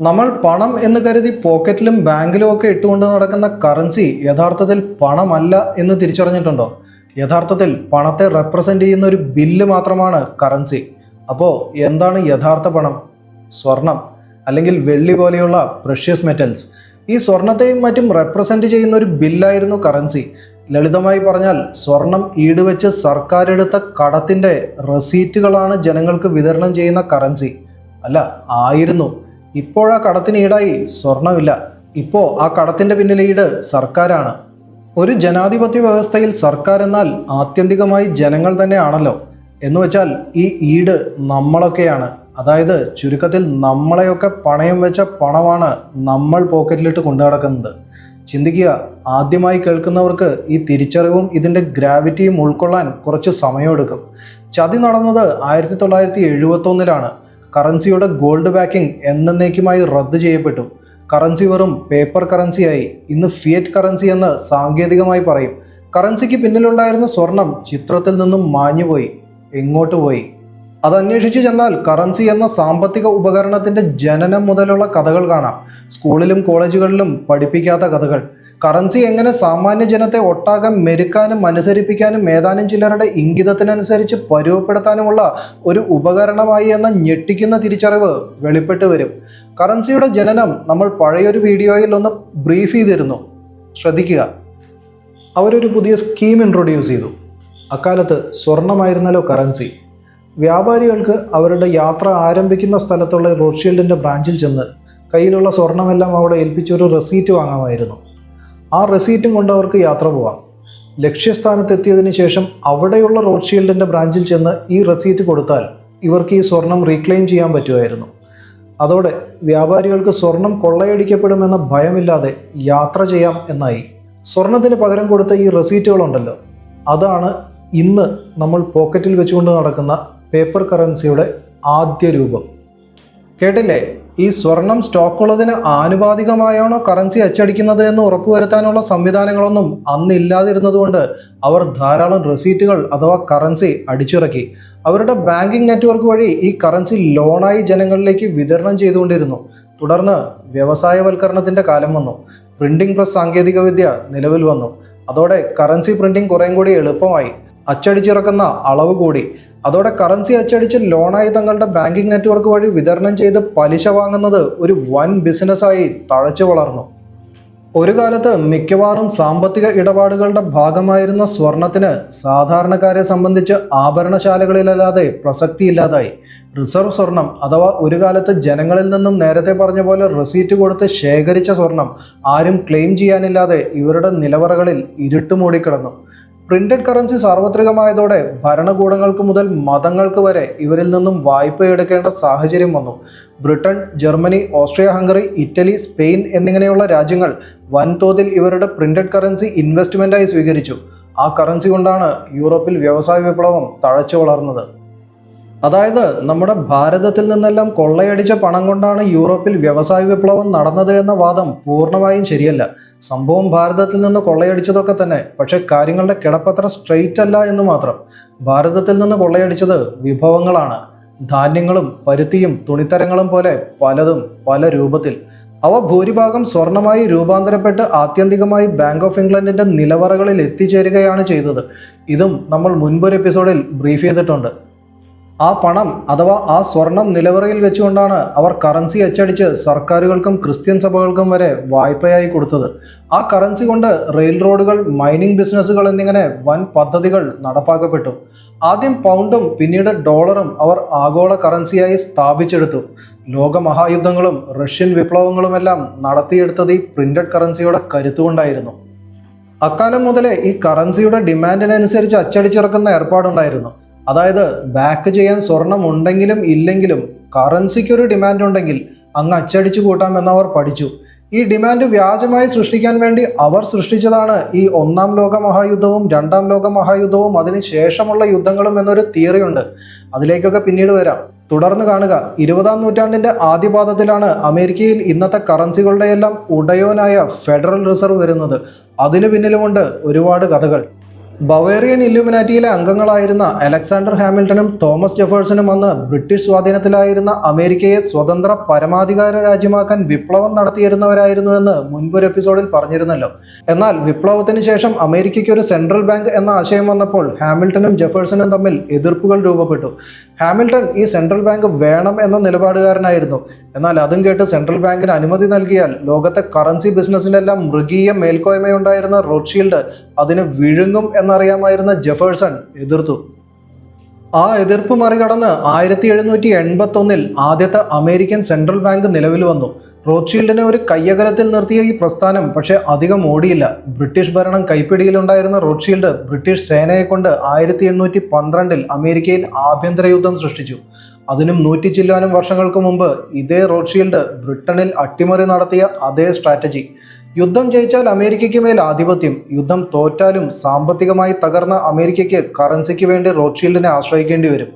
നമ്മൾ പണം എന്ന് കരുതി പോക്കറ്റിലും ബാങ്കിലും ഒക്കെ ഇട്ടുകൊണ്ട് നടക്കുന്ന കറൻസി യഥാർത്ഥത്തിൽ പണമല്ല എന്ന് തിരിച്ചറിഞ്ഞിട്ടുണ്ടോ? യഥാർത്ഥത്തിൽ പണത്തെ റെപ്രസെന്റ് ചെയ്യുന്ന ഒരു ബില്ല് മാത്രമാണ് കറൻസി. അപ്പോൾ എന്താണ് യഥാർത്ഥ പണം? സ്വർണം അല്ലെങ്കിൽ വെള്ളി പോലെയുള്ള പ്രഷ്യസ് മെറ്റൽസ് ഈ സ്വർണത്തെയും മറ്റും റെപ്രസെന്റ് ചെയ്യുന്ന ഒരു ബില്ലായിരുന്നു കറൻസി. ലളിതമായി പറഞ്ഞാൽ സ്വർണം ഈടുവെച്ച് സർക്കാർ എടുത്ത കടത്തിന്റെ റെസീറ്റുകളാണ് ജനങ്ങൾക്ക് വിതരണം ചെയ്യുന്ന കറൻസി. അല്ല ആയിരുന്നു. ഇപ്പോഴാ കടത്തിന് ഈടായി. സ്വർണമില്ല ഇപ്പോൾ ആ കടത്തിന്റെ പിന്നിലെ ഈട് സർക്കാരാണ്. ഒരു ജനാധിപത്യ വ്യവസ്ഥയിൽ സർക്കാർ എന്നാൽ ആത്യന്തികമായി ജനങ്ങൾ തന്നെയാണല്ലോ. എന്ന് വെച്ചാൽ ഈ ഈട് നമ്മളൊക്കെയാണ്. അതായത് ചുരുക്കത്തിൽ നമ്മളെയൊക്കെ പണയം വെച്ച പണമാണ് നമ്മൾ പോക്കറ്റിലിട്ട് കൊണ്ടു നടക്കുന്നത്. ചിന്തിക്കുക ആദ്യമായി കേൾക്കുന്നവർക്ക് ഈ തിരിച്ചറിവും ഇതിന്റെ ഗ്രാവിറ്റിയും ഉൾക്കൊള്ളാൻ കുറച്ച് സമയമെടുക്കും. ചതി നടന്നത് ആയിരത്തി തൊള്ളായിരത്തി എഴുപത്തൊന്നിലാണ്. കറൻസിയുടെ ഗോൾഡ് ബാക്കിംഗ് എന്നേക്കുമായി റദ്ദ് ചെയ്യപ്പെട്ടു. കറൻസി വെറും പേപ്പർ കറൻസിയായി. ഇന്ന് ഫിയറ്റ് കറൻസി എന്ന് സാങ്കേതികമായി പറയും. കറൻസിക്ക് പിന്നിലുണ്ടായിരുന്ന സ്വർണം ചിത്രത്തിൽ നിന്നും മാഞ്ഞുപോയി. എങ്ങോട്ട് പോയി? അത് അന്വേഷിച്ചു ചെന്നാൽ കറൻസി എന്ന സാമ്പത്തിക ഉപകരണത്തിന്റെ ജനനം മുതലുള്ള കഥകൾ കാണാം. സ്കൂളിലും കോളേജുകളിലും പഠിപ്പിക്കാത്ത കഥകൾ. കറൻസി എങ്ങനെ സാമാന്യ ജനത്തെ ഒട്ടാകം മെരുക്കാനും അനുസരിപ്പിക്കാനും ഏതാനും ചിലരുടെ ഇംഗിതത്തിനനുസരിച്ച് പരുവപ്പെടുത്താനുമുള്ള ഒരു ഉപകരണമായി എന്ന ഞെട്ടിക്കുന്ന തിരിച്ചറിവ് വെളിപ്പെട്ടു വരും. കറൻസിയുടെ ജനനം നമ്മൾ പഴയൊരു വീഡിയോയിൽ ഒന്ന് ബ്രീഫ് ചെയ്തിരുന്നു. ശ്രദ്ധിക്കുക. അവരൊരു പുതിയ സ്കീം ഇൻട്രൊഡ്യൂസ് ചെയ്തു. അക്കാലത്ത് സ്വർണമായിരുന്നല്ലോ കറൻസി വ്യാപാരികൾക്ക് അവരുടെ യാത്ര ആരംഭിക്കുന്ന സ്ഥലത്തുള്ള റോഡ്ഷീൽഡിന്റെ ബ്രാഞ്ചിൽ ചെന്ന് കയ്യിലുള്ള സ്വർണമെല്ലാം അവിടെ ഏൽപ്പിച്ചൊരു റെസീറ്റ് വാങ്ങാമായിരുന്നു. ആ റെസീറ്റും കൊണ്ട് അവർക്ക് യാത്ര പോവാം. ലക്ഷ്യസ്ഥാനത്തെത്തിയതിന് ശേഷം അവിടെയുള്ള റോഡ് ഷീൽഡിന്റെ ബ്രാഞ്ചിൽ ചെന്ന് ഈ റെസീറ്റ് കൊടുത്താൽ ഇവർക്ക് ഈ സ്വർണം റീക്ലെയിം ചെയ്യാൻ പറ്റുമായിരുന്നു. അതോടെ വ്യാപാരികൾക്ക് സ്വർണം കൊള്ളയടിക്കപ്പെടുമെന്ന ഭയമില്ലാതെ യാത്ര ചെയ്യാം എന്നായി. സ്വർണത്തിന് പകരം കൊടുത്ത ഈ റെസീറ്റുകളുണ്ടല്ലോ. അതാണ് ഇന്ന് നമ്മൾ പോക്കറ്റിൽ വെച്ചുകൊണ്ട് നടക്കുന്ന പേപ്പർ കറൻസിയുടെ ആദ്യ രൂപം. കേട്ടില്ലേ? ഈ സ്വർണം സ്റ്റോക്കുള്ളതിന് ആനുപാതികമായാണോ കറൻസി അച്ചടിക്കുന്നത് എന്ന് ഉറപ്പുവരുത്താനുള്ള സംവിധാനങ്ങളൊന്നും അന്ന് ഇല്ലാതിരുന്നതുകൊണ്ട് അവർ ധാരാളം റെസീറ്റുകൾ അഥവാ കറൻസി അടിച്ചിറക്കി. അവരുടെ ബാങ്കിംഗ് നെറ്റ്വർക്ക് വഴി ഈ കറൻസി ലോണായി ജനങ്ങളിലേക്ക് വിതരണം ചെയ്തുകൊണ്ടിരുന്നു. തുടർന്ന് വ്യവസായവൽക്കരണത്തിന്റെ കാലം വന്നു. പ്രിന്റിംഗ് പ്രസ് സാങ്കേതികവിദ്യ നിലവിൽ വന്നു. അതോടെ കറൻസി പ്രിന്റിംഗ് കുറേം കൂടി എളുപ്പമായി. അച്ചടിച്ചിറക്കുന്ന അളവ് കൂടി. അതോടെ കറൻസി അച്ചടിച്ച് ലോണായി തങ്ങളുടെ ബാങ്കിംഗ് നെറ്റ്വർക്ക് വഴി വിതരണം ചെയ്ത് പലിശ വാങ്ങുന്നത് ഒരു വൻ ബിസിനസ്സായി തഴച്ചു വളർന്നു. ഒരു കാലത്ത് മിക്കവാറും സാമ്പത്തിക ഇടപാടുകളുടെ ഭാഗമായിരുന്ന സ്വർണത്തിന് സാധാരണക്കാരെ സംബന്ധിച്ച് ആഭരണശാലകളിലല്ലാതെ പ്രസക്തിയില്ലാതായി. റിസർവ് സ്വർണം അഥവാ ഒരു കാലത്ത് ജനങ്ങളിൽ നിന്നും നേരത്തെ പറഞ്ഞ പോലെ റെസീറ്റ് കൊടുത്ത് ശേഖരിച്ച സ്വർണം ആരും ക്ലെയിം ചെയ്യാനില്ലാതെ ഇവരുടെ നിലവറകളിൽ ഇരുട്ട് മൂടിക്കിടന്നു. പ്രിന്റഡ് കറൻസി സാർവത്രികമായതോടെ ഭരണകൂടങ്ങൾക്ക് മുതൽ മതങ്ങൾക്ക് വരെ ഇവരിൽ നിന്നും വായ്പ എടുക്കേണ്ട സാഹചര്യം വന്നു. Britain Germany Austria Hungary Italy Spain എന്നിങ്ങനെയുള്ള രാജ്യങ്ങൾ വൻതോതിൽ ഇവരുടെ പ്രിന്റഡ് കറൻസി ഇൻവെസ്റ്റ്മെന്റായി സ്വീകരിച്ചു. ആ കറൻസി കൊണ്ടാണ് യൂറോപ്പിൽ വ്യവസായ വിപ്ലവം തഴച്ചു വളർന്നത്. അതായത് നമ്മുടെ ഭാരതത്തിൽ നിന്നെല്ലാം കൊള്ളയടിച്ച പണം കൊണ്ടാണ് യൂറോപ്പിൽ വ്യവസായ വിപ്ലവം നടന്നത് എന്ന വാദം പൂർണമായും ശരിയല്ല. സംഭവം ഭാരതത്തിൽ നിന്ന് കൊള്ളയടിച്ചതൊക്കെ തന്നെ പക്ഷേ കാര്യങ്ങളുടെ കിടപ്പത്ര സ്ട്രെയിറ്റ് അല്ല എന്ന് മാത്രം. ഭാരതത്തിൽ നിന്ന് കൊള്ളയടിച്ചത് വിഭവങ്ങളാണ്. ധാന്യങ്ങളും പരുത്തിയും തുണിത്തരങ്ങളും പോലെ പലതും പല രൂപത്തിൽ. അവ ഭൂരിഭാഗം സ്വർണമായി രൂപാന്തരപ്പെട്ട് ആത്യന്തികമായി ബാങ്ക് ഓഫ് ഇംഗ്ലണ്ടിന്റെ നിലവറകളിൽ എത്തിച്ചേരുകയാണ് ചെയ്തത്. ഇതും നമ്മൾ മുൻപൊരു എപ്പിസോഡിൽ ബ്രീഫ് ചെയ്തിട്ടുണ്ട്. ആ പണം അഥവാ ആ സ്വർണം നിലവറയിൽ വെച്ചുകൊണ്ടാണ് അവർ കറൻസി അച്ചടിച്ച് സർക്കാരുകൾക്കും ക്രിസ്ത്യൻ സഭകൾക്കും വരെ വായ്പയായി കൊടുത്തത്. ആ കറൻസി കൊണ്ട് റെയിൽ റോഡുകൾ മൈനിങ് ബിസിനസ്സുകൾ എന്നിങ്ങനെ വൻ പദ്ധതികൾ നടപ്പാക്കപ്പെട്ടു. ആദ്യം പൗണ്ടും പിന്നീട് ഡോളറും അവർ ആഗോള കറൻസിയായി സ്ഥാപിച്ചെടുത്തു. ലോകമഹായുദ്ധങ്ങളും റഷ്യൻ വിപ്ലവങ്ങളുമെല്ലാം നടത്തിയെടുത്തത് ഈ പ്രിന്റഡ് കറൻസിയുടെ കരുത്തുകൊണ്ടായിരുന്നു അക്കാലം മുതലേ ഈ കറൻസിയുടെ ഡിമാൻഡിനനുസരിച്ച് അച്ചടിച്ചിറക്കുന്ന ഏർപ്പാടുണ്ടായിരുന്നു. അതായത് ബാക്ക് ചെയ്യാൻ സ്വർണം ഉണ്ടെങ്കിലും ഇല്ലെങ്കിലും കറൻസിക്ക് ഒരു ഡിമാൻഡ് ഉണ്ടെങ്കിൽ അങ്ങ് അച്ചടിച്ചു കൂട്ടാമെന്ന് അവർ പഠിച്ചു. ഈ ഡിമാൻഡ് വ്യാജമായി സൃഷ്ടിക്കാൻ വേണ്ടി അവർ സൃഷ്ടിച്ചതാണ് ഈ ഒന്നാം ലോക മഹായുദ്ധവും രണ്ടാം ലോക മഹായുദ്ധവും അതിന് ശേഷമുള്ള യുദ്ധങ്ങളും എന്നൊരു തിയറിയുണ്ട് അതിലേക്കൊക്കെ പിന്നീട് വരാം. തുടർന്ന് കാണുക. ഇരുപതാം നൂറ്റാണ്ടിന്റെ ആദ്യപാദത്തിലാണ് അമേരിക്കയിൽ ഇന്നത്തെ കറൻസികളുടെയെല്ലാം ഉടയോനായ ഫെഡറൽ റിസർവ് വരുന്നത്. അതിനു പിന്നിലുമുണ്ട് ഒരുപാട് കഥകൾ. ബവേറിയൻ ഇല്ലുമിനാറ്റിയിലെ അംഗങ്ങളായിരുന്ന അലക്സാണ്ടർ ഹാമിൽട്ടണും തോമസ് ജെഫേഴ്സണും അന്ന് ബ്രിട്ടീഷ് സ്വാധീനത്തിലായിരുന്ന അമേരിക്കയെ സ്വതന്ത്ര പരമാധികാര രാജ്യമാക്കാൻ വിപ്ലവം നടത്തിയിരുന്നവരായിരുന്നു എന്ന് മുൻപൊരു എപ്പിസോഡിൽ പറഞ്ഞിരുന്നല്ലോ. എന്നാൽ വിപ്ലവത്തിന് ശേഷം അമേരിക്കയ്ക്ക് ഒരു സെൻട്രൽ ബാങ്ക് എന്ന ആശയം വന്നപ്പോൾ ഹാമിൽട്ടണും ജെഫേഴ്സണും തമ്മിൽ എതിർപ്പുകൾ രൂപപ്പെട്ടു. ഹാമിൽട്ടൺ ഈ സെൻട്രൽ ബാങ്ക് വേണം എന്ന നിലപാടുകാരനായിരുന്നു. എന്നാൽ അതും കേട്ട് സെൻട്രൽ ബാങ്കിന് അനുമതി നൽകിയാൽ ലോകത്തെ കറൻസി ബിസിനസ്സിലെല്ലാം മൃഗീയ മേൽക്കോയ്മയുണ്ടായിരുന്ന റോഡ്ഷീൽഡ് അതിന് വിഴുങ്ങും എന്നറിയാമായിരുന്ന ജെഫേഴ്സൺ എതിർത്തു. ആ എതിർപ്പ് മറികടന്ന് ആയിരത്തി എഴുന്നൂറ്റി എൺപത്തൊന്നിൽ ആദ്യത്തെ അമേരിക്കൻ സെൻട്രൽ ബാങ്ക് നിലവിൽ വന്നു. റോഡ്ഷീൽഡിനെ ഒരു കയ്യകലത്തിൽ നിർത്തിയ ഈ പ്രസ്ഥാനം പക്ഷേ അധികം ഓടിയില്ല. ബ്രിട്ടീഷ് ഭരണം കൈപ്പിടിയിലുണ്ടായിരുന്ന റോഡ്ഷീൽഡ് ബ്രിട്ടീഷ് സേനയെ കൊണ്ട് ആയിരത്തി എണ്ണൂറ്റി പന്ത്രണ്ടിൽ അമേരിക്കയിൽ ആഭ്യന്തര യുദ്ധം സൃഷ്ടിച്ചു. അതിനും നൂറ്റി ചില്ലാനും വർഷങ്ങൾക്ക് മുമ്പ് ഇതേ റോഡ്ഷീൽഡ് ബ്രിട്ടനിൽ അട്ടിമറി നടത്തിയ അതേ സ്ട്രാറ്റജി. യുദ്ധം ജയിച്ചാൽ അമേരിക്കയ്ക്ക് മേൽ ആധിപത്യം. യുദ്ധം തോറ്റാലും സാമ്പത്തികമായി തകർന്ന അമേരിക്കയ്ക്ക് കറൻസിക്ക് വേണ്ടി റോഡ്ഷീൽഡിനെ ആശ്രയിക്കേണ്ടി വരും.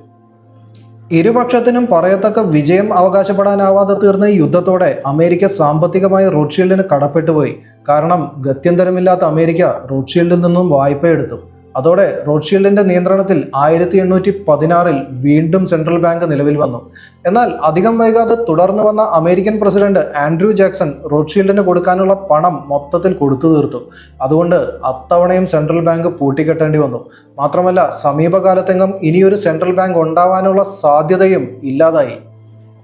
ഇരുപക്ഷത്തിനും പറയത്തക്ക വിജയം അവകാശപ്പെടാനാവാതെ തീർന്ന ഈ യുദ്ധത്തോടെ അമേരിക്ക സാമ്പത്തികമായി റോഡ്ഷീൽഡിന് കടപ്പെട്ടുപോയി. കാരണം ഗത്യന്തരമില്ലാത്ത അമേരിക്ക റോഡ്ഷീൽഡിൽ നിന്നും വായ്പയെടുത്തു. അതോടെ റോഡ്ഷീൽഡിന്റെ നിയന്ത്രണത്തിൽ ആയിരത്തി എണ്ണൂറ്റി പതിനാറിൽ വീണ്ടും സെൻട്രൽ ബാങ്ക് നിലവിൽ വന്നു. എന്നാൽ അധികം വൈകാതെ തുടർന്നു വന്ന അമേരിക്കൻ പ്രസിഡന്റ് ആൻഡ്രൂ ജാക്സൺ റോഡ്ഷീൽഡിന് കൊടുക്കാനുള്ള പണം മൊത്തത്തിൽ കൊടുത്തു തീർത്തു. അതുകൊണ്ട് അത്തവണയും സെൻട്രൽ ബാങ്ക് പൂട്ടിക്കെട്ടേണ്ടി വന്നു. മാത്രമല്ല സമീപകാലത്തെങ്ങും ഇനിയൊരു സെൻട്രൽ ബാങ്ക് ഉണ്ടാവാനുള്ള സാധ്യതയും ഇല്ലാതായി.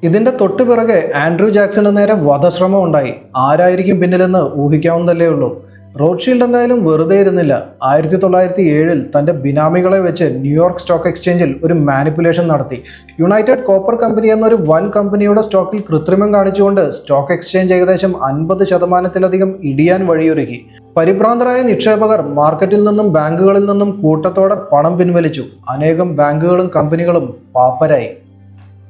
ഇതിന്റെ തൊട്ടുപിറകെ ആൻഡ്രൂ നേരെ വധശ്രമം ഉണ്ടായി. ആരായിരിക്കും പിന്നിലെന്ന് ഊഹിക്കാവുന്നതല്ലേ ഉള്ളൂ. റോഡ്ഷീൽഡ് എന്തായാലും വെറുതെ ഇരുന്നില്ല. ആയിരത്തി തൊള്ളായിരത്തി ഏഴിൽ തന്റെ ബിനാമികളെ വെച്ച് ന്യൂയോർക്ക് സ്റ്റോക്ക് എക്സ്ചേഞ്ചിൽ ഒരു മാനിപ്പുലേഷൻ നടത്തി. യുണൈറ്റഡ് കോപ്പർ കമ്പനി എന്നൊരു വൻ കമ്പനിയുടെ സ്റ്റോക്കിൽ കൃത്രിമം കാണിച്ചുകൊണ്ട് സ്റ്റോക്ക് എക്സ്ചേഞ്ച് ഏകദേശം അൻപത് ശതമാനത്തിലധികം ഇടിയാൻ വഴിയൊരുക്കി. പരിഭ്രാന്തരായ നിക്ഷേപകർ മാർക്കറ്റിൽ നിന്നും ബാങ്കുകളിൽ നിന്നും കൂട്ടത്തോടെ പണം പിൻവലിച്ചു. അനേകം ബാങ്കുകളും കമ്പനികളും പാപ്പരായി.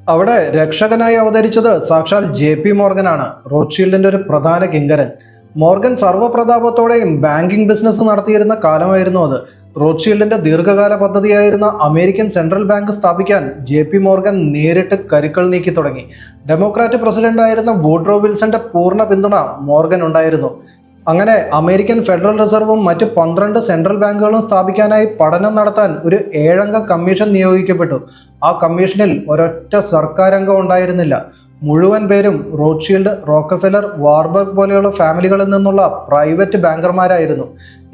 അവിടെ രക്ഷകനായി അവതരിച്ചത് സാക്ഷാൽ ജെ പി മോർഗനാണ്. റോഡ്ഷീൽഡിന്റെ ഒരു പ്രധാന കിങ്കരൻ. മോർഗൻ സർവപ്രതാപത്തോടെയും ബാങ്കിംഗ് ബിസിനസ് നടത്തിയിരുന്ന കാലമായിരുന്നു അത്. റോഡ്ഷീൽഡിന്റെ ദീർഘകാല പദ്ധതിയായിരുന്ന അമേരിക്കൻ സെൻട്രൽ ബാങ്ക് സ്ഥാപിക്കാൻ ജെ പി മോർഗൻ നേരിട്ട് കരുക്കൾ നീക്കി തുടങ്ങി. ഡെമോക്രാറ്റ് പ്രസിഡന്റായിരുന്ന വൂഡ്രോ വിൽസന്റെ പൂർണ പിന്തുണ മോർഗൻ ഉണ്ടായിരുന്നു. അങ്ങനെ അമേരിക്കൻ ഫെഡറൽ റിസർവും മറ്റ് പന്ത്രണ്ട് സെൻട്രൽ ബാങ്കുകളും സ്ഥാപിക്കാനായി പഠനം നടത്താൻ ഒരു ഏഴംഗ കമ്മീഷൻ നിയോഗിക്കപ്പെട്ടു. ആ കമ്മീഷനിൽ ഒരൊറ്റ സർക്കാരംഗം ഉണ്ടായിരുന്നില്ല. മുഴുവൻ പേരും റോഡ്ഷീൽഡ് റോക്കഫെലർ വാർബർഗ് പോലെയുള്ള ഫാമിലികളിൽ നിന്നുള്ള പ്രൈവറ്റ് ബാങ്കർമാരായിരുന്നു.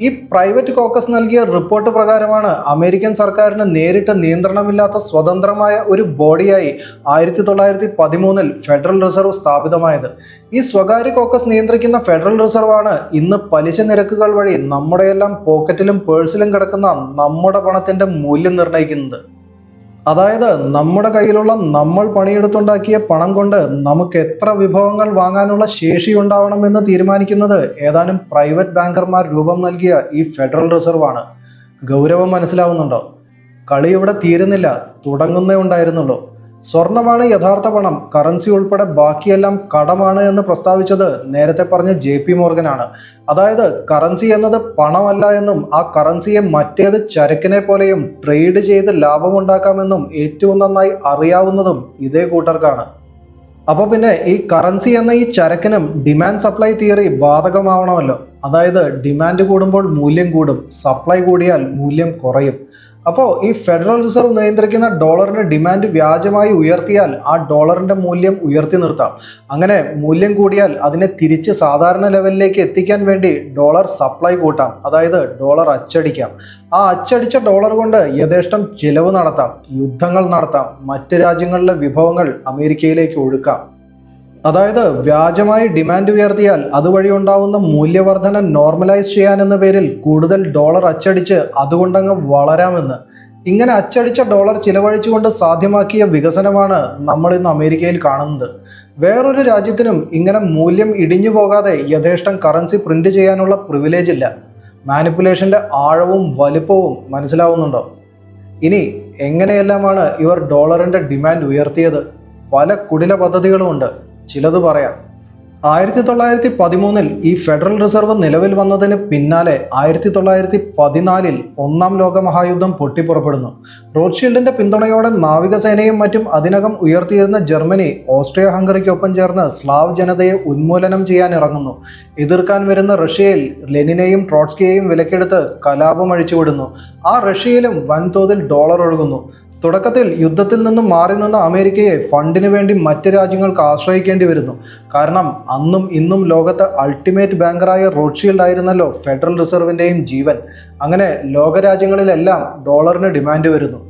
ഈ പ്രൈവറ്റ് കോക്കസ് നൽകിയ റിപ്പോർട്ട് പ്രകാരമാണ് അമേരിക്കൻ സർക്കാരിന് നേരിട്ട് നിയന്ത്രണമില്ലാത്ത സ്വതന്ത്രമായ ഒരു ബോഡിയായി ആയിരത്തി തൊള്ളായിരത്തി പതിമൂന്നിൽ ഫെഡറൽ റിസർവ് സ്ഥാപിതമായത്. ഈ സ്വകാര്യ കോക്കസ് നിയന്ത്രിക്കുന്ന ഫെഡറൽ റിസർവ് ആണ് ഇന്ന് പലിശ നിരക്കുകൾ വഴി നമ്മുടെയെല്ലാം പോക്കറ്റിലും പേഴ്സിലും കിടക്കുന്ന നമ്മുടെ പണത്തിന്റെ മൂല്യം നിർണയിക്കുന്നത്. അതായത് നമ്മുടെ കയ്യിലുള്ള നമ്മൾ പണിയെടുത്തുണ്ടാക്കിയ പണം കൊണ്ട് നമുക്ക് എത്ര വിഭവങ്ങൾ വാങ്ങാനുള്ള ശേഷി ഉണ്ടാവണമെന്ന് തീരുമാനിക്കുന്നത് ഏതാനും പ്രൈവറ്റ് ബാങ്കർമാർ രൂപം നൽകിയ ഈ ഫെഡറൽ റിസർവ് ആണ് ഗൗരവം മനസ്സിലാവുന്നുണ്ടോ? കളി ഇവിടെ തീരുന്നില്ല തുടങ്ങുന്നേ ഉണ്ടായിരുന്നുള്ളൂ. സ്വർണമാണ് യഥാർത്ഥ പണം. കറൻസി ഉൾപ്പെടെ ബാക്കിയെല്ലാം കടമാണ് എന്ന് പ്രസ്താവിച്ചത് നേരത്തെ പറഞ്ഞ ജെ പി മോർഗനാണ്. അതായത് കറൻസി എന്നത് പണമല്ല എന്നും ആ കറൻസിയെ മറ്റേത് ചരക്കിനെ പോലെയും ട്രേഡ് ചെയ്ത് ലാഭമുണ്ടാക്കാമെന്നും ഏറ്റവും നന്നായി അറിയാവുന്നതും ഇതേ കൂട്ടർക്കാണ്. അപ്പോൾ പിന്നെ ഈ കറൻസി എന്ന ഈ ചരക്കിനും ഡിമാൻഡ് സപ്ലൈ തിയറി ബാധകമാവണമല്ലോ. അതായത് ഡിമാൻഡ് കൂടുമ്പോൾ മൂല്യം കൂടും സപ്ലൈ കൂടിയാൽ മൂല്യം കുറയും. അപ്പോൾ ഈ ഫെഡറൽ റിസർവ് നിയന്ത്രിക്കുന്ന ഡോളറിന്റെ ഡിമാൻഡ് വ്യാജമായി ഉയർത്തിയാൽ ആ ഡോളറിന്റെ മൂല്യം ഉയർത്തി നിർത്താം. അങ്ങനെ മൂല്യം കൂടിയാൽ അതിനെ തിരിച്ച് സാധാരണ ലെവലിലേക്ക് എത്തിക്കാൻ വേണ്ടി ഡോളർ സപ്ലൈ കൂട്ടാം. അതായത് ഡോളർ അച്ചടിക്കാം. ആ അച്ചടിച്ച ഡോളർ കൊണ്ട് യഥേഷ്ടം ചിലവ് നടത്താം. യുദ്ധങ്ങൾ നടത്താം. മറ്റ് രാജ്യങ്ങളിലെ വിഭവങ്ങൾ അമേരിക്കയിലേക്ക് ഒഴുക്കാം. അതായത് വ്യാജമായി ഡിമാൻഡ് ഉയർത്തിയാൽ അതുവഴി ഉണ്ടാവുന്ന മൂല്യവർധന നോർമലൈസ് ചെയ്യാൻ എന്ന പേരിൽ കൂടുതൽ ഡോളർ അച്ചടിച്ച് അതുകൊണ്ടങ്ങ് വളരാമെന്ന്. ഇങ്ങനെ അച്ചടിച്ച ഡോളർ ചിലവഴിച്ചുകൊണ്ട് സാധ്യമാക്കിയ വികസനമാണ് നമ്മൾ ഇന്ന് അമേരിക്കയിൽ കാണുന്നത്. വേറൊരു രാജ്യത്തിനും ഇങ്ങനെ മൂല്യം ഇടിഞ്ഞു പോകാതെ യഥേഷ്ടം കറൻസി പ്രിന്റ് ചെയ്യാനുള്ള പ്രിവിലേജ് ഇല്ല. മാനിപ്പുലേഷന്റെ ആഴവും വലുപ്പവും മനസ്സിലാവുന്നുണ്ടോ? ഇനി എങ്ങനെയെല്ലാമാണ് ഇവർ ഡോളറിന്റെ ഡിമാൻഡ് ഉയർത്തിയത്? പല കുടില പദ്ധതികളുമുണ്ട് ചിലത് പറയാം. ആയിരത്തി തൊള്ളായിരത്തി പതിമൂന്നിൽ ഈ ഫെഡറൽ റിസർവ് നിലവിൽ വന്നതിന് പിന്നാലെ ആയിരത്തി തൊള്ളായിരത്തി പതിനാലിൽ ഒന്നാം ലോകമഹായുദ്ധം പൊട്ടിപ്പുറപ്പെടുന്നു. റോഡ്ഷീൽഡിന്റെ പിന്തുണയോടെ നാവികസേനയും മറ്റും അതിനകം ഉയർത്തിയിരുന്ന ജർമ്മനി ഓസ്ട്രിയ ഹംഗറിക്കൊപ്പം ചേർന്ന് സ്ലാവ് ജനതയെ ഉന്മൂലനം ചെയ്യാൻ ഇറങ്ങുന്നു എതിർക്കാൻ വരുന്ന റഷ്യയിൽ ലെനിനെയും ട്രോട്സ്കിയെയും വിലക്കെടുത്ത് കലാപം അഴിച്ചുവിടുന്നു. ആ റഷ്യയിലും വൻതോതിൽ ഡോളർ ഒഴുകുന്നു. തുടക്കത്തിൽ യുദ്ധത്തിൽ നിന്നും മാറി നിന്ന അമേരിക്കയെ ഫണ്ടിനു വേണ്ടി മറ്റ് രാജ്യങ്ങൾക്ക് ആശ്രയിക്കേണ്ടി വരുന്നു. കാരണം അന്നും ഇന്നും ലോകത്ത് അൾട്ടിമേറ്റ് ബാങ്കറായ റോഡ്ഷീൽഡ് ആയിരുന്നല്ലോ ഫെഡറൽ റിസർവിന്റെയും ജീവൻ. അങ്ങനെ ലോകരാജ്യങ്ങളിലെല്ലാം ഡോളറിന് ഡിമാൻഡ് വരുന്നു.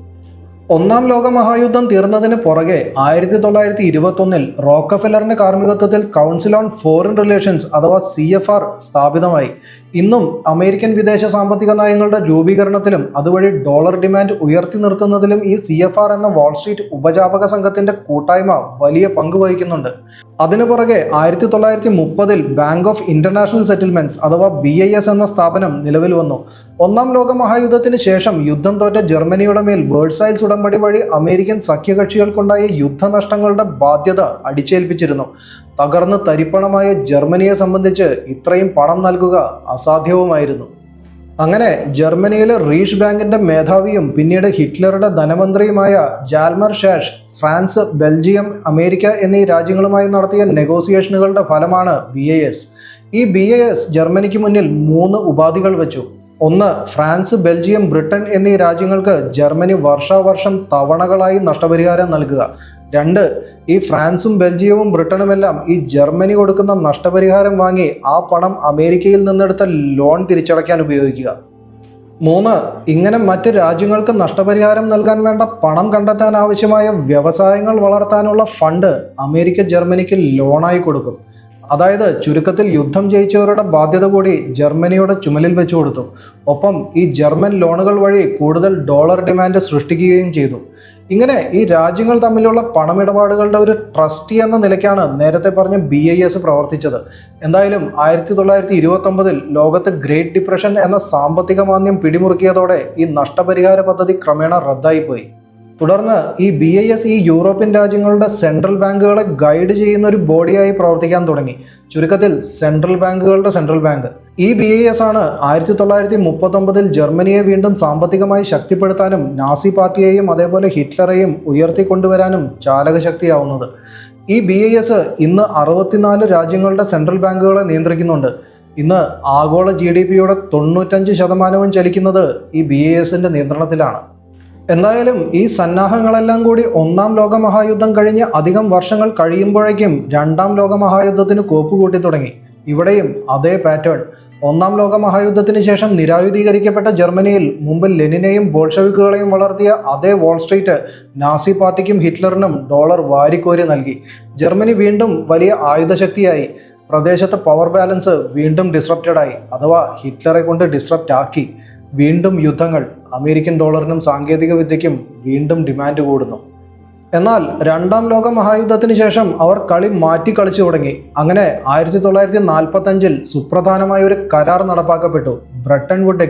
ഒന്നാം ലോക മഹായുദ്ധം തീർന്നതിന് പുറകെ ആയിരത്തി തൊള്ളായിരത്തി ഇരുപത്തൊന്നിൽ റോക്കഫെല്ലറിന്റെ കാർമ്മികത്വത്തിൽ കൗൺസിൽ ഓൺ ഫോറിൻ റിലേഷൻസ് അഥവാ സി എഫ് ആർ സ്ഥാപിതമായി. ഇന്നും അമേരിക്കൻ വിദേശ സാമ്പത്തിക നയങ്ങളുടെ രൂപീകരണത്തിലും അതുവഴി ഡോളർ ഡിമാൻഡ് ഉയർത്തി നിർത്തുന്നതിലും ഈ സി എഫ് ആർ എന്ന വാൾസ്ട്രീറ്റ് ഉപജാപക സംഘത്തിന്റെ കൂട്ടായ്മ വലിയ പങ്ക് വഹിക്കുന്നുണ്ട്. അതിനു പുറകെ ആയിരത്തി തൊള്ളായിരത്തി മുപ്പതിൽ ബാങ്ക് ഓഫ് ഇന്റർനാഷണൽ സെറ്റിൽമെന്റ്സ് അഥവാ ബി ഐ എസ് എന്ന സ്ഥാപനം നിലവിൽ വന്നു. ഒന്നാം ലോക മഹായുദ്ധത്തിന് ശേഷം യുദ്ധം തോറ്റ ജർമ്മനിയുടെ മേൽ വേഴ്സൈൽസ് ഉടമ്പടി വഴി അമേരിക്കൻ സഖ്യകക്ഷികൾക്കുണ്ടായ യുദ്ധനഷ്ടങ്ങളുടെ ബാധ്യത അടിച്ചേൽപ്പിച്ചിരുന്നു. തകർന്ന് തരിപ്പണമായ ജർമ്മനിയെ സംബന്ധിച്ച് ഇത്രയും പണം നൽകുക അസാധ്യവുമായിരുന്നു. അങ്ങനെ ജർമ്മനിയിലെ റീഷ് ബാങ്കിന്റെ മേധാവിയും പിന്നീട് ഹിറ്റ്ലറുടെ ധനമന്ത്രിയുമായ ജാൽമർ ഷാഷ് ഫ്രാൻസ് ബെൽജിയം അമേരിക്ക എന്നീ രാജ്യങ്ങളുമായി നടത്തിയ നെഗോസിയേഷനുകളുടെ ഫലമാണ് ബി എ എസ്. ഈ ബി എ എസ് ജർമ്മനിക്ക് മുന്നിൽ മൂന്ന് ഉപാധികൾ വെച്ചു. ഒന്ന് ഫ്രാൻസ് ബെൽജിയം ബ്രിട്ടൻ എന്നീ രാജ്യങ്ങൾക്ക് ജർമ്മനി വർഷാവർഷം തവണകളായി നഷ്ടപരിഹാരം നൽകുക. രണ്ട് ഈ ഫ്രാൻസും ബെൽജിയവും ബ്രിട്ടനുമെല്ലാം ഈ ജർമ്മനി കൊടുക്കുന്ന നഷ്ടപരിഹാരം വാങ്ങി ആ പണം അമേരിക്കയിൽ നിന്നെടുത്ത ലോൺ തിരിച്ചടയ്ക്കാൻ ഉപയോഗിക്കുക. മൂന്ന് ഇങ്ങനെ മറ്റ് രാജ്യങ്ങൾക്ക് നഷ്ടപരിഹാരം നൽകാൻ വേണ്ട പണം കണ്ടെത്താൻ ആവശ്യമായ വ്യവസായങ്ങൾ വളർത്താനുള്ള ഫണ്ട് അമേരിക്ക ജർമ്മനിക്ക് ലോണായി കൊടുക്കും. അതായത് ചുരുക്കത്തിൽ യുദ്ധം ജയിച്ചവരുടെ ബാധ്യത കൂടി ജർമ്മനിയുടെ ചുമലിൽ വെച്ചു കൊടുത്തു. ഒപ്പം ഈ ജർമ്മൻ ലോണുകൾ വഴി കൂടുതൽ ഡോളർ ഡിമാൻഡ് സൃഷ്ടിക്കുകയും ചെയ്തു. ഇങ്ങനെ ഈ രാജ്യങ്ങൾ തമ്മിലുള്ള പണമിടപാടുകളുടെ ഒരു ട്രസ്റ്റി എന്ന നിലയ്ക്കാണ് നേരത്തെ പറഞ്ഞ ബി ഐ എസ് പ്രവർത്തിച്ചത്. എന്തായാലും ആയിരത്തി തൊള്ളായിരത്തി ഇരുപത്തൊമ്പതിൽ ലോകത്ത് ഗ്രേറ്റ് ഡിപ്രഷൻ എന്ന സാമ്പത്തിക മാന്ദ്യം പിടിമുറുക്കിയതോടെ ഈ നഷ്ടപരിഹാര പദ്ധതി ക്രമേണ റദ്ദായിപ്പോയി. തുടർന്ന് ഈ ബി ഐ എസ് ഈ യൂറോപ്യൻ രാജ്യങ്ങളുടെ സെൻട്രൽ ബാങ്കുകളെ ഗൈഡ് ചെയ്യുന്ന ഒരു ബോഡിയായി പ്രവർത്തിക്കാൻ തുടങ്ങി. ചുരുക്കത്തിൽ സെൻട്രൽ ബാങ്കുകളുടെ സെൻട്രൽ ബാങ്ക് ഈ ബി ഐ എസ് ആണ് ആയിരത്തി തൊള്ളായിരത്തി മുപ്പത്തൊമ്പതിൽ ജർമ്മനിയെ വീണ്ടും സാമ്പത്തികമായി ശക്തിപ്പെടുത്താനും നാസി പാർട്ടിയെയും അതേപോലെ ഹിറ്റ്ലറെയും ഉയർത്തിക്കൊണ്ടുവരാനും ചാലകശക്തിയാവുന്നത്. ഈ ബി ഐ എസ് ഇന്ന് അറുപത്തിനാല് രാജ്യങ്ങളുടെ സെൻട്രൽ ബാങ്കുകളെ നിയന്ത്രിക്കുന്നുണ്ട്. ഇന്ന് ആഗോള ജി ഡി പിയുടെ തൊണ്ണൂറ്റഞ്ച് ശതമാനവും ചലിക്കുന്നത് ഈ ബി ഐ എസിന്റെ നിയന്ത്രണത്തിലാണ്. എന്തായാലും ഈ സന്നാഹങ്ങളെല്ലാം കൂടി ഒന്നാം ലോക മഹായുദ്ധം കഴിഞ്ഞ് അധികം വർഷങ്ങൾ കഴിയുമ്പോഴേക്കും രണ്ടാം ലോക മഹായുദ്ധത്തിന് കോപ്പുകൂട്ടി തുടങ്ങി. ഇവിടെയും അതേ പാറ്റേൺ ഒന്നാം ലോക മഹായുദ്ധത്തിന് ശേഷം നിരായുധീകരിക്കപ്പെട്ട ജർമ്മനിയിൽ മുമ്പ് ലെനിനെയും ബോൾഷവിക്കുകളെയും വളർത്തിയ അതേ വോൾ സ്ട്രീറ്റ് നാസി പാർട്ടിക്കും ഹിറ്റ്ലറിനും ഡോളർ വാരിക്കോരി നൽകി. ജർമ്മനി വീണ്ടും വലിയ ആയുധശക്തിയായി. പ്രദേശത്തെ പവർ ബാലൻസ് വീണ്ടും ഡിസ്റപ്റ്റഡ് ആയി. അഥവാ ഹിറ്റ്ലറെ കൊണ്ട് ഡിസ്റപ്റ്റ് ആക്കി. വീണ്ടും യുദ്ധങ്ങൾ അമേരിക്കൻ ഡോളറിനും സാങ്കേതിക വിദ്യയ്ക്കും വീണ്ടും ഡിമാൻഡ് കൂടുന്നു. എന്നാൽ രണ്ടാം ലോക മഹായുദ്ധത്തിന് ശേഷം അവർ കളി മാറ്റി കളിച്ചു തുടങ്ങി. അങ്ങനെ ആയിരത്തി തൊള്ളായിരത്തി നാൽപ്പത്തി അഞ്ചിൽ സുപ്രധാനമായ ഒരു കരാർ നടപ്പാക്കപ്പെട്ടു. ബ്രട്ടൺ വുഡ്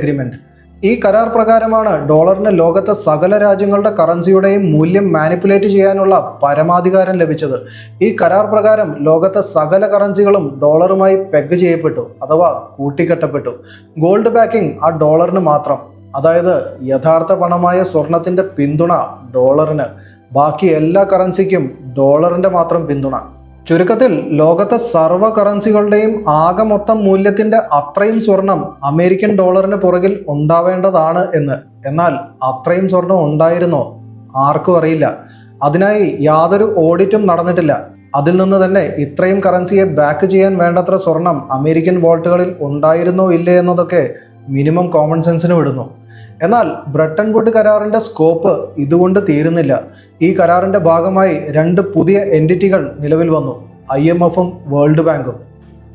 ഈ കരാർ പ്രകാരമാണ് ഡോളറിന് ലോകത്തെ സകല രാജ്യങ്ങളുടെ കറൻസിയുടെയും മൂല്യം മാനിപ്പുലേറ്റ് ചെയ്യാനുള്ള പരമാധികാരം ലഭിച്ചത്. ഈ കരാർ പ്രകാരം ലോകത്തെ സകല കറൻസികളും ഡോളറുമായി പെഗ് ചെയ്യപ്പെട്ടു അഥവാ കൂട്ടിക്കെട്ടപ്പെട്ടു. ഗോൾഡ് ബാക്കിംഗ് ആ ഡോളറിന് മാത്രം. അതായത് യഥാർത്ഥ പണമായ സ്വർണത്തിന്റെ പിന്തുണ ഡോളറിന്. ബാക്കി എല്ലാ കറൻസിക്കും ഡോളറിന്റെ മാത്രം പിന്തുണ. ചുരുക്കത്തിൽ ലോകത്തെ സർവ കറൻസികളുടെയും ആകെ മൊത്തം മൂല്യത്തിന്റെ അത്രയും സ്വർണം അമേരിക്കൻ ഡോളറിന് പുറകിൽ ഉണ്ടാവേണ്ടതാണ് എന്ന്. എന്നാൽ അത്രയും സ്വർണം ഉണ്ടായിരുന്നോ? ആർക്കും അറിയില്ല. അതിനായി യാതൊരു ഓഡിറ്റും നടന്നിട്ടില്ല. അതിൽ നിന്ന് തന്നെ ഇത്രയും കറൻസിയെ ബാക്ക് ചെയ്യാൻ വേണ്ടത്ര സ്വർണം അമേരിക്കൻ വോൾട്ടുകളിൽ ഉണ്ടായിരുന്നോ ഇല്ലേ എന്നതൊക്കെ മിനിമം കോമൺ സെൻസിന് വിടുന്നു. എന്നാൽ ബ്രട്ടൺ വുഡ് കരാറിന്റെ സ്കോപ്പ് ഇതുകൊണ്ട് തീരുന്നില്ല. ഈ കരാറിന്റെ ഭാഗമായി രണ്ട് പുതിയ എന്റിറ്റികൾ നിലവിൽ വന്നു ഐ എം എഫും വേൾഡ് ബാങ്കും.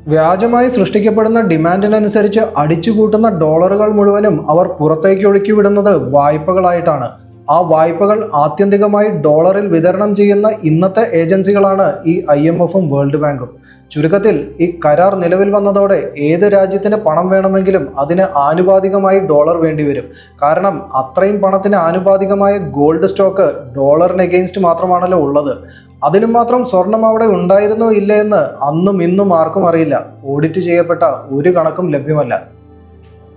വ്യാജമായി സൃഷ്ടിക്കപ്പെടുന്ന ഡിമാൻഡിനനുസരിച്ച് അടിച്ചുകൂട്ടുന്ന ഡോളറുകൾ മുഴുവനും അവർ പുറത്തേക്ക് ഒഴുക്കി വിടുന്നത് വായ്പകളായിട്ടാണ്. ആ വായ്പകൾ ആത്യന്തികമായി ഡോളറിൽ വിതരണം ചെയ്യുന്ന ഇന്നത്തെ ഏജൻസികളാണ് ഈ ഐ എം എഫും വേൾഡ് ബാങ്കും. ചുരുക്കത്തിൽ ഈ കരാർ നിലവിൽ വന്നതോടെ ഏത് രാജ്യത്തിന് പണം വേണമെങ്കിലും അതിന് ആനുപാതികമായി ഡോളർ വേണ്ടിവരും കാരണം അത്രയും പണത്തിന് ആനുപാതികമായ ഗോൾഡ് സ്റ്റോക്ക് ഡോളറിന് എഗെയിൻസ്റ്റ് മാത്രമാണല്ലോ ഉള്ളത്. അതിലും മാത്രം സ്വർണം അവിടെ ഉണ്ടായിരുന്നോ ഇല്ല എന്ന് അന്നും ഇന്നും ആർക്കും അറിയില്ല. ഓഡിറ്റ് ചെയ്യപ്പെട്ട ഒരു കണക്കും ലഭ്യമല്ല.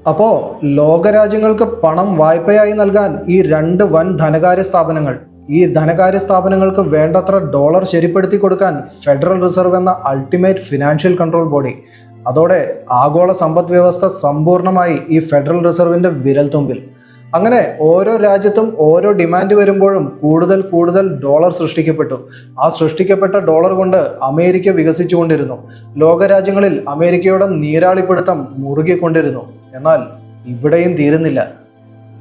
അപ്പോൾ ലോകരാജ്യങ്ങൾക്ക് പണം വായ്പയായി നൽകാൻ ഈ രണ്ട് വൻ ധനകാര്യ സ്ഥാപനങ്ങൾ ഈ ധനകാര്യ സ്ഥാപനങ്ങൾക്ക് വേണ്ടത്ര ഡോളർ ശരിപ്പെടുത്തി കൊടുക്കാൻ ഫെഡറൽ റിസർവ് എന്ന അൾട്ടിമേറ്റ് ഫിനാൻഷ്യൽ കൺട്രോൾ ബോഡി അതോടെ ആഗോള സമ്പദ് വ്യവസ്ഥ സമ്പൂർണമായി ഈ ഫെഡറൽ റിസർവിന്റെ വിരൽത്തുമ്പിൽ അങ്ങനെ ഓരോ രാജ്യത്തും ഓരോ ഡിമാൻഡ് വരുമ്പോഴും കൂടുതൽ കൂടുതൽ ഡോളർ സൃഷ്ടിക്കപ്പെട്ടു. ആ സൃഷ്ടിക്കപ്പെട്ട ഡോളർ കൊണ്ട് അമേരിക്ക വികസിച്ചുകൊണ്ടിരുന്നു. ലോകരാജ്യങ്ങളിൽ അമേരിക്കയുടെ നീരാളിപ്പിടുത്തം മുറുകിക്കൊണ്ടിരുന്നു. എന്നാൽ ഇവിടെയും തീരുന്നില്ല.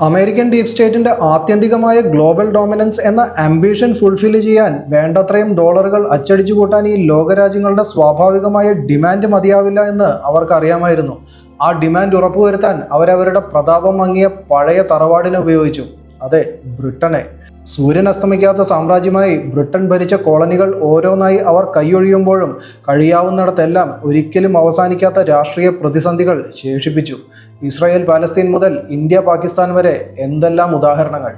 അമേരിക്കൻ ഡീപ് സ്റ്റേറ്റിന്റെ ആത്യന്തികമായ ഗ്ലോബൽ ഡോമിനൻസ് എന്ന ആംബിഷൻ ഫുൾഫിൽ ചെയ്യാൻ വേണ്ടത്രയും ഡോളറുകൾ അച്ചടിച്ചു കൂട്ടാൻ ഈ ലോകരാജ്യങ്ങളുടെ സ്വാഭാവികമായ ഡിമാൻഡ് മതിയാവില്ല എന്ന് അവർക്കറിയാമായിരുന്നു. ആ ഡിമാൻഡ് ഉറപ്പുവരുത്താൻ അവരവരുടെ പ്രതാപം മങ്ങിയ പഴയ തറവാടിനെ ഉപയോഗിച്ചു. അതെ ബ്രിട്ടനെ. സൂര്യൻ അസ്തമിക്കാത്ത സാമ്രാജ്യമായി ബ്രിട്ടൻ ഭരിച്ച കോളനികൾ ഓരോന്നായി അവർ കൈയൊഴിയുമ്പോഴും കഴിയാവുന്നിടത്തെല്ലാം ഒരിക്കലും അവസാനിക്കാത്ത രാഷ്ട്രീയ പ്രതിസന്ധികൾ ശേഷിപ്പിച്ചു. ഇസ്രായേൽ പാലസ്തീൻ മുതൽ ഇന്ത്യ പാകിസ്ഥാൻ വരെ എന്തെല്ലാം ഉദാഹരണങ്ങൾ.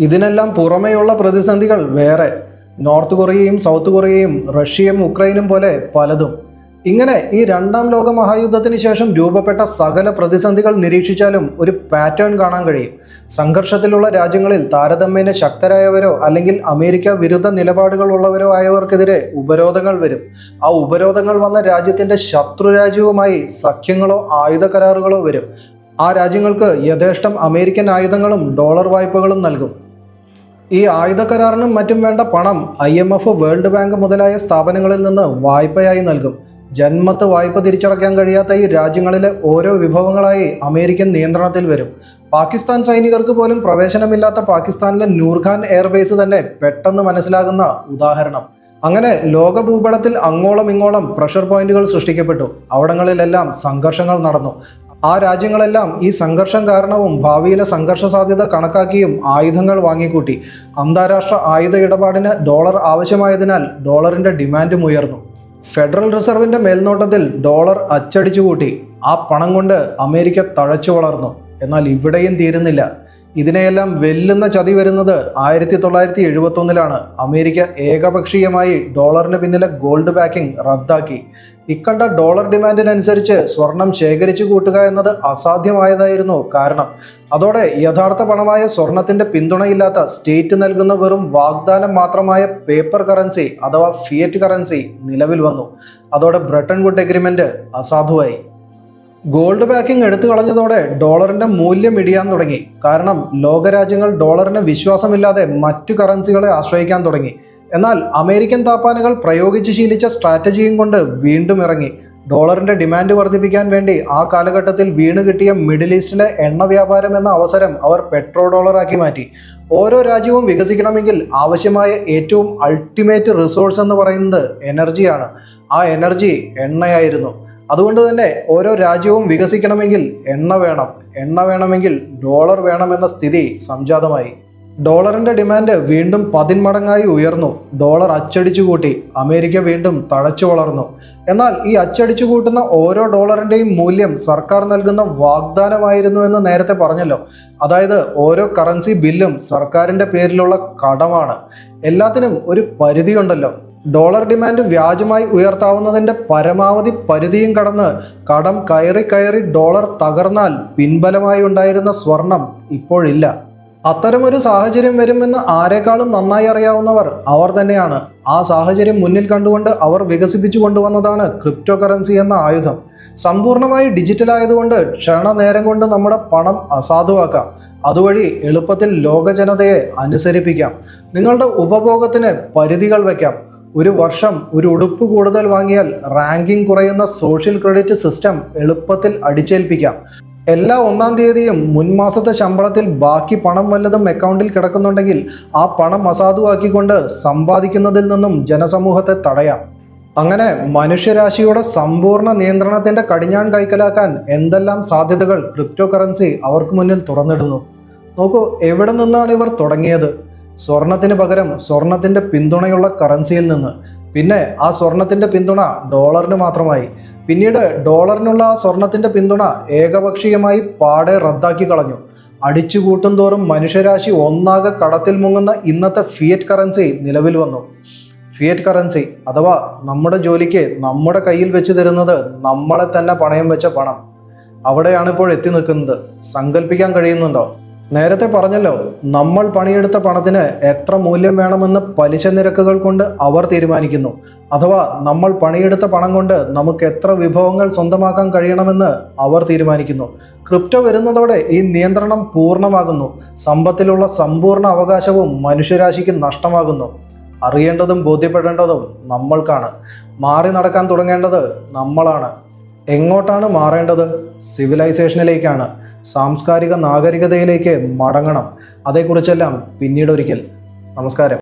ഇതിനെല്ലാം പുറമെയുള്ള പ്രതിസന്ധികൾ വേറെ. നോർത്ത് കൊറിയയും സൗത്ത് കൊറിയയും റഷ്യയും ഉക്രൈനും പോലെ പലതും. ഇങ്ങനെ ഈ രണ്ടാം ലോക മഹായുദ്ധത്തിന് ശേഷം രൂപപ്പെട്ട സകല പ്രതിസന്ധികൾ നിരീക്ഷിച്ചാലും ഒരു പാറ്റേൺ കാണാൻ കഴിയും. സംഘർഷത്തിലുള്ള രാജ്യങ്ങളിൽ താരതമ്യേന ശക്തരായവരോ അല്ലെങ്കിൽ അമേരിക്ക വിരുദ്ധ നിലപാടുകളുള്ളവരോ ആയവർക്കെതിരെ ഉപരോധങ്ങൾ വരും. ആ ഉപരോധങ്ങൾ വന്ന രാജ്യത്തിന്റെ ശത്രു രാജ്യവുമായി സഖ്യങ്ങളോ ആയുധ കരാറുകളോ വരും. ആ രാജ്യങ്ങൾക്ക് യഥേഷ്ടം അമേരിക്കൻ ആയുധങ്ങളും ഡോളർ വായ്പകളും നൽകും. ഈ ആയുധ കരാറിനും മറ്റും വേണ്ട പണം ഐ വേൾഡ് ബാങ്ക് മുതലായ സ്ഥാപനങ്ങളിൽ നിന്ന് വായ്പയായി നൽകും. ജന്മത്ത് വായ്പ തിരിച്ചടയ്ക്കാൻ കഴിയാത്ത ഈ രാജ്യങ്ങളിലെ ഓരോ വിഭവങ്ങളായി അമേരിക്കൻ നിയന്ത്രണത്തിൽ വരും. പാകിസ്ഥാൻ സൈനികർക്ക് പോലും പ്രവേശനമില്ലാത്ത പാകിസ്ഥാനിലെ നൂർഖാൻ എയർബേസ് തന്നെ പെട്ടെന്ന് മനസ്സിലാകുന്ന ഉദാഹരണം. അങ്ങനെ ലോക ഭൂപടത്തിൽ അങ്ങോളം ഇങ്ങോളം പ്രഷർ പോയിന്റുകൾ സൃഷ്ടിക്കപ്പെട്ടു. അവിടങ്ങളിലെല്ലാം സംഘർഷങ്ങൾ നടന്നു. ആ രാജ്യങ്ങളെല്ലാം ഈ സംഘർഷം കാരണവും ഭാവിയിലെ സംഘർഷ സാധ്യത കണക്കാക്കിയും ആയുധങ്ങൾ വാങ്ങിക്കൂട്ടി. അന്താരാഷ്ട്ര ആയുധ ഇടപാടിന് ഡോളർ ആവശ്യമായതിനാൽ ഡോളറിന്റെ ഡിമാൻഡും ഉയർന്നു. ഫെഡറൽ റിസർവിന്റെ മേൽനോട്ടത്തിൽ ഡോളർ അച്ചടിച്ചു കൂട്ടി ആ പണം കൊണ്ട് അമേരിക്ക തഴച്ചു വളർന്നു. എന്നാൽ ഇവിടെയും തീരുന്നില്ല. ഇതിനെയെല്ലാം വെല്ലുന്ന ചതി വരുന്നത് ആയിരത്തി തൊള്ളായിരത്തി എഴുപത്തൊന്നിലാണ് അമേരിക്ക ഏകപക്ഷീയമായി ഡോളറിന് പിന്നിലെ ഗോൾഡ് ബാക്കിംഗ് റദ്ദാക്കി. ഇക്കണ്ട ഡോളർ ഡിമാൻഡിനനുസരിച്ച് സ്വർണം ശേഖരിച്ചു കൂട്ടുക എന്നത് അസാധ്യമായതായിരുന്നു കാരണം. അതോടെ യഥാർത്ഥ പണമായ സ്വർണത്തിന്റെ പിന്തുണയില്ലാത്ത സ്റ്റേറ്റ് നൽകുന്ന വെറും വാഗ്ദാനം മാത്രമായ പേപ്പർ കറൻസി അഥവാ ഫിയറ്റ് കറൻസി നിലവിൽ വന്നു. അതോടെ ബ്രിട്ടൻ വുഡ് എഗ്രിമെന്റ് അസാധുവായി. ഗോൾഡ് ബാക്കിംഗ് എടുത്തു കളഞ്ഞതോടെ ഡോളറിന്റെ മൂല്യം ഇടിയാൻ തുടങ്ങി. കാരണം ലോകരാജ്യങ്ങൾ ഡോളറിന് വിശ്വാസമില്ലാതെ മറ്റു കറൻസികളെ ആശ്രയിക്കാൻ തുടങ്ങി. എന്നാൽ അമേരിക്കൻ താപ്പാനുകൾ പ്രയോഗിച്ച് ശീലിച്ച സ്ട്രാറ്റജിയും കൊണ്ട് വീണ്ടും ഇറങ്ങി. ഡോളറിന്റെ ഡിമാൻഡ് വർദ്ധിപ്പിക്കാൻ വേണ്ടി ആ കാലഘട്ടത്തിൽ വീണ് കിട്ടിയ മിഡിൽ ഈസ്റ്റിലെ എണ്ണ വ്യാപാരം എന്ന അവസരം അവർ പെട്രോ ഡോളറാക്കി മാറ്റി. ഓരോ രാജ്യവും വികസിക്കണമെങ്കിൽ ആവശ്യമായ ഏറ്റവും അൾട്ടിമേറ്റ് റിസോഴ്സ് എന്ന് പറയുന്നത് എനർജിയാണ് ആ എനർജി എണ്ണയായിരുന്നു. അതുകൊണ്ട് തന്നെ ഓരോ രാജ്യവും വികസിക്കണമെങ്കിൽ എണ്ണ വേണം. എണ്ണ വേണമെങ്കിൽ ഡോളർ വേണമെന്ന സ്ഥിതി സംജാതമായി. ഡോളറിന്റെ ഡിമാൻഡ് വീണ്ടും പതിന്മടങ്ങായി ഉയർന്നു. ഡോളർ അച്ചടിച്ചു കൂട്ടി അമേരിക്ക വീണ്ടും തഴച്ചു വളർന്നു. എന്നാൽ ഈ അച്ചടിച്ചു കൂട്ടുന്ന ഓരോ ഡോളറിന്റെയും മൂല്യം സർക്കാർ നൽകുന്ന വാഗ്ദാനമായിരുന്നു എന്ന് നേരത്തെ പറഞ്ഞല്ലോ. അതായത് ഓരോ കറൻസി ബില്ലും സർക്കാരിന്റെ പേരിലുള്ള കടമാണ്. എല്ലാത്തിനും ഒരു പരിധിയുണ്ടല്ലോ. ഡോളർ ഡിമാൻഡ് വ്യാജമായി ഉയർത്താവുന്നതിന്റെ പരമാവധി പരിധിയും കടന്ന് കടം കയറി കയറി ഡോളർ തകർന്നാൽ പിൻബലമായി ഉണ്ടായിരുന്ന സ്വർണം ഇപ്പോഴില്ല. അത്തരമൊരു സാഹചര്യം വരുമെന്ന് ആരെക്കാളും നന്നായി അറിയാവുന്നവർ അവർ തന്നെയാണ്. ആ സാഹചര്യം മുന്നിൽ കണ്ടുകൊണ്ട് അവർ വികസിപ്പിച്ചു കൊണ്ടുവന്നതാണ് ക്രിപ്റ്റോ കറൻസി എന്ന ആയുധം. സമ്പൂർണമായി ഡിജിറ്റൽ ആയതുകൊണ്ട് ക്ഷണനേരം കൊണ്ട് നമ്മുടെ പണം അസാധുവാക്കാം. അതുവഴി എളുപ്പത്തിൽ ലോക ജനതയെ അനുസരിപ്പിക്കാം. നിങ്ങളുടെ ഉപഭോഗത്തിന് പരിധികൾ വയ്ക്കാം. ഒരു വർഷം ഒരു ഉടുപ്പ് കൂടുതൽ വാങ്ങിയാൽ റാങ്കിംഗ് കുറയുന്ന സോഷ്യൽ ക്രെഡിറ്റ് സിസ്റ്റം എളുപ്പത്തിൽ അടിച്ചേൽപ്പിക്കാം. എല്ലാ ഒന്നാം തീയതിയും മുൻമാസത്തെ ശമ്പളത്തിൽ ബാക്കി പണം വല്ലതും അക്കൗണ്ടിൽ കിടക്കുന്നുണ്ടെങ്കിൽ ആ പണം അസാധുവാക്കിക്കൊണ്ട് സമ്പാദിക്കുന്നതിൽ നിന്നും ജനസമൂഹത്തെ തടയാം. അങ്ങനെ മനുഷ്യരാശിയുടെ സമ്പൂർണ നിയന്ത്രണത്തിന്റെ കടിഞ്ഞാൺ കൈക്കലാക്കാൻ എന്തെല്ലാം സാധ്യതകൾ ക്രിപ്റ്റോ കറൻസി അവർക്ക് മുന്നിൽ തുറന്നിടുന്നു? നോക്കൂ എവിടെ നിന്നാണ് ഇവർ തുടങ്ങിയത്? സ്വർണത്തിന് പകരം സ്വർണത്തിന്റെ പിന്തുണയുള്ള കറൻസിയിൽ നിന്ന്. പിന്നെ ആ സ്വർണത്തിന്റെ പിന്തുണ ഡോളറിന് മാത്രമായി. പിന്നീട് ഡോളറിനുള്ള സ്വർണത്തിന്റെ പിന്തുണ ഏകപക്ഷീയമായി പാടെ റദ്ദാക്കി കളഞ്ഞു. അടിച്ചു കൂട്ടും തോറും മനുഷ്യരാശി ഒന്നാകെ കടത്തിൽ മുങ്ങുന്ന ഇന്നത്തെ ഫിയറ്റ് കറൻസി നിലവിൽ വന്നു. ഫിയറ്റ് കറൻസി അഥവാ നമ്മുടെ ജോലിക്ക് നമ്മുടെ കയ്യിൽ വെച്ച് തരുന്നത് നമ്മളെ തന്നെ പണയം വെച്ച പണം. അവിടെയാണ് ഇപ്പോൾ എത്തി നിൽക്കുന്നത്. സങ്കല്പിക്കാൻ കഴിയുന്നുണ്ടോ? നേരത്തെ പറഞ്ഞല്ലോ നമ്മൾ പണിയെടുത്ത പണത്തിന് എത്ര മൂല്യം വേണമെന്ന് പലിശ നിരക്കുകൾ കൊണ്ട് അവർ തീരുമാനിക്കുന്നു. അഥവാ നമ്മൾ പണിയെടുത്ത പണം കൊണ്ട് നമുക്ക് എത്ര വിഭവങ്ങൾ സ്വന്തമാക്കാൻ കഴിയണമെന്ന് അവർ തീരുമാനിക്കുന്നു. ക്രിപ്റ്റോ വരുന്നതോടെ ഈ നിയന്ത്രണം പൂർണമാകുന്നു. സമ്പത്തിലുള്ള സമ്പൂർണ അവകാശവും മനുഷ്യരാശിക്ക് നഷ്ടമാകുന്നു. അറിയേണ്ടതും ബോധ്യപ്പെടേണ്ടതും നമ്മൾക്കാണ്. മാറി നടക്കാൻ തുടങ്ങേണ്ടത് നമ്മളാണ്. എങ്ങോട്ടാണ് മാറേണ്ടത്? സിവിലൈസേഷനിലേക്കാണ്. സാംസ്കാരിക നാഗരികതയിലേക്ക് മടങ്ങണം. അതേക്കുറിച്ചെല്ലാം പിന്നീടൊരിക്കൽ. നമസ്കാരം.